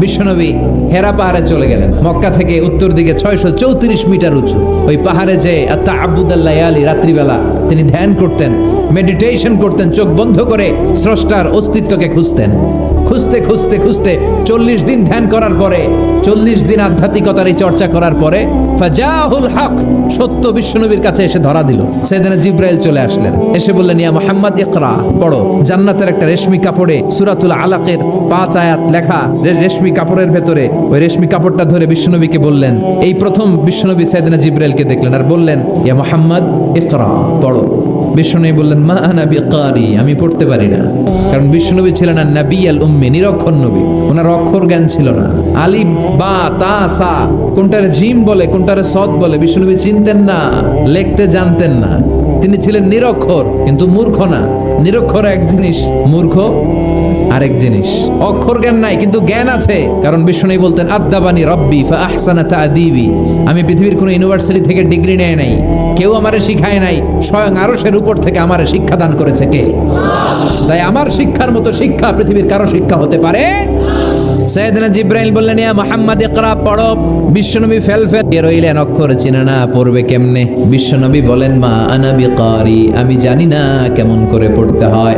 বিশ্বনবী হেরা পাহাড়ে চলে গেলেন। মক্কা থেকে উত্তর দিকে ছয়শো চৌত্রিশ মিটার উঁচু। ওই পাহাড়ে যে আত্মা আবুদাল্লাহ আলী রাত্রিবেলা তিনি ধ্যান করতেন মেডিটেশন করতেন, চোখ বন্ধ করে স্রষ্টার অস্তিত্বকে খুঁজতেন। খুঁজতে খুঁজতে খুঁজতে চল্লিশ দিন ধ্যান করার পরে, চল্লিশ দিন আধ্যাত্মিকতার এই চর্চা করার পরে ফাজাহুল হক সত্য বিশ্বনবীর কাছে এসে ধরা দিল। সেদিন জিব্রাইল চলে আসলেন। এসে বললেন, ইয়া মোহাম্মদ, ইকরা, পড়ো। জান্নাতের একটা রেশমি কাপড়ে সুরাতুল আলাকের পাঁচ আয়াত লেখা রেশমি কাপড়ের ভেতরে ওই রেশমি কাপড়টা ধরে বিশ্বনবীকে বললেন। এই প্রথম বিশ্বনবী সাইদিনা জিব্রাইলকে দেখলেন আর বললেন, ইয়া মোহাম্মদ, ইকরা, পড়ো। বিশ্বনবী বললেন, মা আনা বিকারি, আমি পড়তে পারি না। কারণ বিষ্ণুনবী ছিলেন না নবী আল উম্মে, নিরক্ষর নবী। ওনার অক্ষর জ্ঞান ছিল না। আলি বা, তা, সা, কোনটারে জিম বলে, কোনটারে সদ বলে, বিষ্ণুনবী চিনতেন না, লিখতে জানতেন না। তিনি ছিলেন নিরক্ষর, কিন্তু মূর্খ না। নিরক্ষর এক জিনিস, মূর্খ আরেক জিনিস, অক্ষর জ্ঞান নাই, কিন্তু জ্ঞান আছে। কারণ বিষ্ণু বলতেন আদাবানি রব্বি ফা আহসানা আমি পৃথিবীর কোনো ইউনিভার্সিটি থেকে ডিগ্রি নেয় নাই। কেউ আমারে শিখায় নাই, স্বয়ং আরশের উপর থেকে আমারে শিক্ষা দান করেছে কে? তাই আমার শিক্ষার মতো শিক্ষা পৃথিবীর কারও শিক্ষা হতে পারে? জিব্রাইল বললেন, ইয়া মোহাম্মদ, ইকরা, পড়ো। বিশ্বনবী ফেল ফেল রইলেন, অক্ষর চিনে না পড়বে কেমনে? বিশ্বনবী বলেন, মা আনা বিকারি, আমি জানি না কেমন করে পড়তে হয়।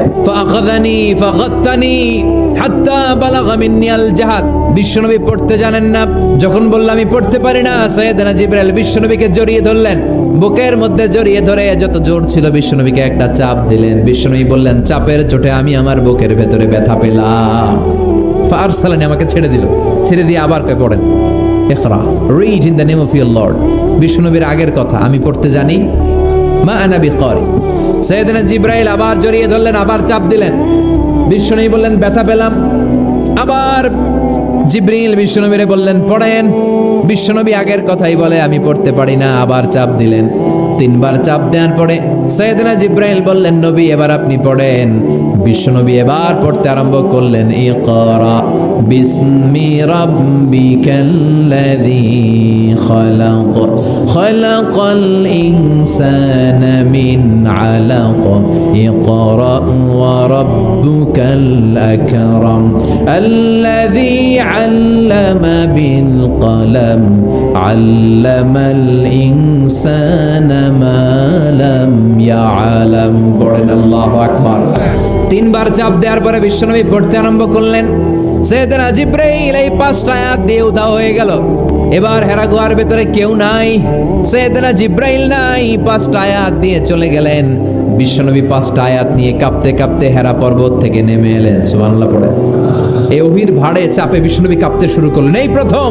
হাত্তা মিন্নি আল জাহাদ। বিশ্বনবী পড়তে জানেন না। যখন বললাম আমি পড়তে পারি না সৈয়দনা জিব্রাইল বিশ্বনবীকে জড়িয়ে ধরলেন। বুকের মধ্যে জড়িয়ে ধরে যত জোর ছিল বিশ্বনবীকে একটা চাপ দিলেন। বিশ্বনবী বললেন, চাপের চোটে আমি আমার বুকের ভেতরে ব্যথা পেলাম। আমাকে ছেড়ে দিল। ছেড়ে দিয়ে আবার কয়ে পড়েন? Read in the name of lord আগের কথা, আমি পড়তে জানি। মা আনা বিকারি। সৈয়দনা জিব্রাইল আবার জড়িয়ে ধরলেন, আবার চাপ দিলেন। বললেন, ব্যথা পেলাম। আবার জিব্রিল বললেন, পড়েন। বিশ্বনবী আগের কথাই বলে, আমি পড়তে পারি না, আবার চাপ দিলেন। তিনবার চাপ দেওয়ার পরে সৈয়দনা জিব্রাইল বললেন, নবী, এবার আপনি পড়েন। বিশ্বনবী এবার পড়তে আরম্ভ করলেন ইকরা বিসমি রাব্বিকাল্লাযী খলাক খলাকাল ইনসানা মিন আলাক ইকরা ওয়া রাব্বুকাল আকরাম الذي علم بالقلم علم الإنسان ما لم يعلم পড়েন আল্লাহু আকবার তিনবার চাপ দেওয়ার পরে বিশ্বনবী পড়তে আরম্ভ করলেন। সেদিন জিব্রাইল এই পাঁচটা আয়াত দিয়ে উদা হয়ে গেল। এবার হেরা গুহার ভেতরে কেউ নাই। সেদিন জিব্রাইল নাই, পাঁচটা আয়াত দিয়ে চলে গেলেন। বিশ্বনবী পাঁচটা আয়াত নিয়ে কাঁপতে কাঁপতে হেরা পর্বত থেকে নেমে এলেন। সুবহানাল্লাহ পড়ে। ওহির ভাড়ে চাপে বিশ্বনবী কাঁপতে শুরু করলেন। এই প্রথম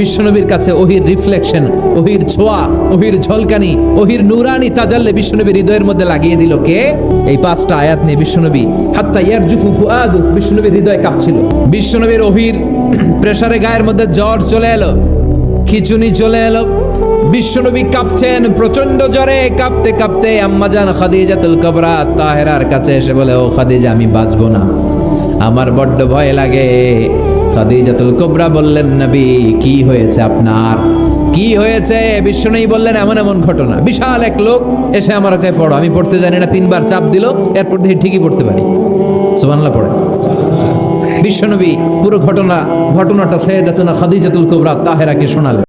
বিশ্বনবীর কাছে ওহির রিফ্লেকশন, ওহির ছোঁয়া, ওহির ঝলকানি, ওহির নুরানি তাজাল্লে বিশ্বনবীর হৃদয়ের মধ্যে লাগিয়ে দিল। কে? এই পাঁচটা আয়াত নিয়ে বিশ্বনবী হাত্তা ইয়ার জুফু ফুয়াদু বিশ্বনবীর হৃদয় কাঁপছিল। বিশ্বনবীর ওহির প্রেসারে গায়ের মধ্যে জ্বর চলে এলো, খিচুনি চলে এলো। বিশ্বনবী কাঁপছেন প্রচণ্ড জ্বরে, কাঁপতে কাঁপতে আম্মাজান খাদিজাতুল কবরা তাহেরার কাছে এসে বলে, ও খাদিজা, আমি বাঁচবো না। আমার বড্ড ভয় লাগে। খাদিজাতুল কোবরা বললেন, নবী, কি হয়েছে আপনার? কি হয়েছে? বিশ্বনবী বললেন, এমন এমন ঘটনা। বিশাল এক লোক এসে আমার কাছে পড়ো। আমি পড়তে জানি না, তিনবার চাপ দিল, এরপর দেখি ঠিকই পড়তে পারি। সুবহানাল্লাহ পড়ে বিশ্বনবী পুরো ঘটনা, ঘটনাটা সৈয়দাতুনা খাদিজাতুল কোবরা তাহেরাকে শোনালেন।